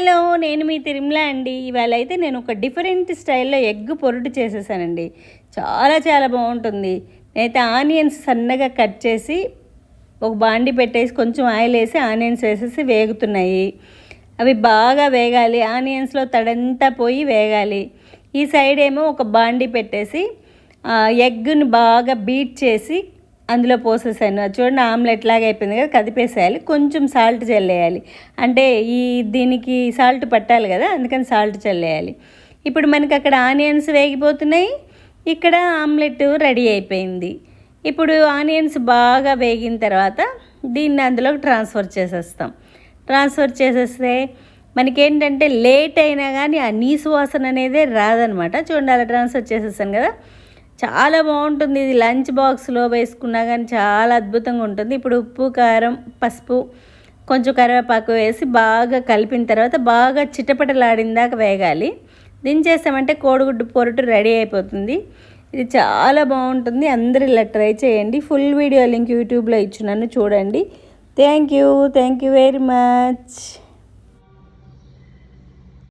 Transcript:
Hello నేను మీ తిరుమల అండి. ఇవాళ అయితే నేను ఒక డిఫరెంట్ స్టైల్లో ఎగ్ పొరుటు చేసేసానండి. చాలా చాలా బాగుంటుంది. నేనైతే ఆనియన్స్ సన్నగా కట్ చేసి ఒక బాండి పెట్టేసి కొంచెం ఆయిల్ వేసి ఆనియన్స్ వేసేసి వేగుతున్నాయి. అవి బాగా వేగాలి. ఆనియన్స్లో తడంతా పోయి వేగాలి. ఈ సైడ్ ఏమో ఒక బాండి పెట్టేసి ఆ, బాగా బీట్ చేసి అందులో పోసేసాను. అది చూడండి ఆమ్లెట్ లాగా అయిపోయింది కదా కదిపేసేయాలి. కొంచెం సాల్ట్ చల్లేయాలి. అంటే ఈ దీనికి సాల్ట్ పట్టాలి కదా అందుకని సాల్ట్ చల్లేయాలి. ఇప్పుడు మనకి అక్కడ ఆనియన్స్ వేగిపోతున్నాయి. ఇక్కడ ఆమ్లెట్ రెడీ అయిపోయింది. ఇప్పుడు ఆనియన్స్ బాగా వేగిన తర్వాత దీన్ని అందులోకి ట్రాన్స్ఫర్ చేసేస్తాం. ట్రాన్స్ఫర్ చేసేస్తే మనకేంటంటే లేట్ అయినా కానీ ఆ నీసు వాసన అనేదే రాదనమాట. చూడండి అలా ట్రాన్స్ఫర్ చేసేసాను కదా. చాలా బాగుంటుంది. ఇది లంచ్ బాక్స్లో వేసుకున్నా కానీ చాలా అద్భుతంగా ఉంటుంది. ఇప్పుడు ఉప్పు కారం పసుపు కొంచెం కరివేపాకు వేసి బాగా కలిపిన తర్వాత బాగా చిటపటలాడిందాక వేగాలి. దించేసామంటే కోడిగుడ్డు పొరటు రెడీ అయిపోతుంది. ఇది చాలా బాగుంటుంది. అందరు ఇలా ట్రై చేయండి. ఫుల్ వీడియో లింక్ యూట్యూబ్లో ఇచ్చినాను చూడండి. Thank you. Thank you very much.